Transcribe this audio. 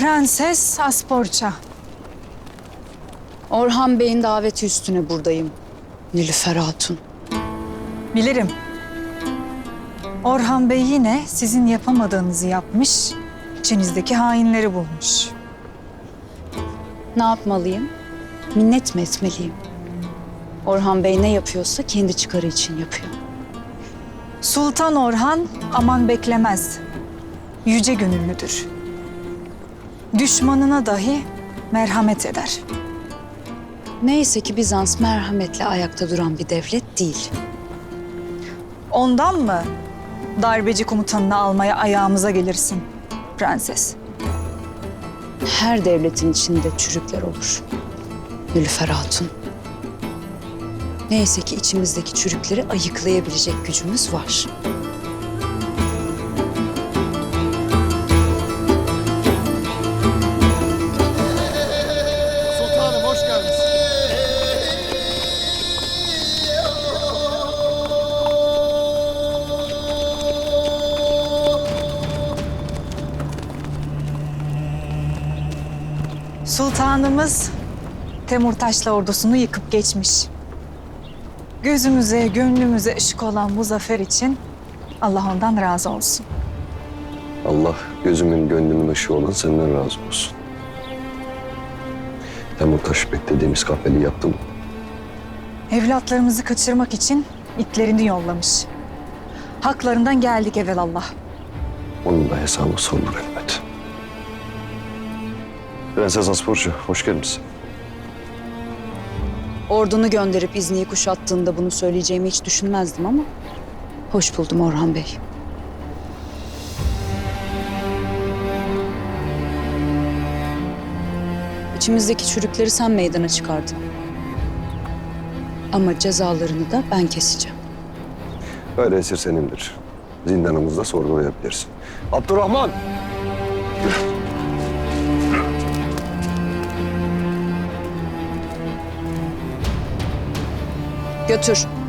Prenses Asporça. Orhan Bey'in daveti üstüne buradayım. Nilüfer Hatun. Bilirim. Orhan Bey yine sizin yapamadığınızı yapmış, içinizdeki hainleri bulmuş. Ne yapmalıyım? Minnet mi etmeliyim? Orhan Bey ne yapıyorsa kendi çıkarı için yapıyor. Sultan Orhan aman beklemez. Yüce gönüllüdür. Düşmanına dahi merhamet eder. Neyse ki Bizans merhametle ayakta duran bir devlet değil. Ondan mı darbeci komutanını almaya ayağımıza gelirsin prenses? Her devletin içinde çürükler olur. Nilüfer Hatun. Neyse ki içimizdeki çürükleri ayıklayabilecek gücümüz var. Sultanımız Temurtaşlı ordusunu yıkıp geçmiş. Gözümüze, gönlümüze ışık olan bu zafer için Allah ondan razı olsun. Allah gözümün gönlümün ışığı olan senden razı olsun. Temurtaş beklediğimiz kahveliği yaptım. Evlatlarımızı kaçırmak için itlerini yollamış. Haklarından geldik evelallah. Onun da hesabı sorulur elbet. Prenses Asporcu, hoş geldiniz. Ordunu gönderip İzni'yi kuşattığında bunu söyleyeceğimi hiç düşünmezdim ama... ...hoş buldum Orhan Bey. İçimizdeki çürükleri sen meydana çıkardın. Ama cezalarını da ben keseceğim. Böyle esir senindir. Zindanımızda sorgulayabilirsin. Abdurrahman! Götür.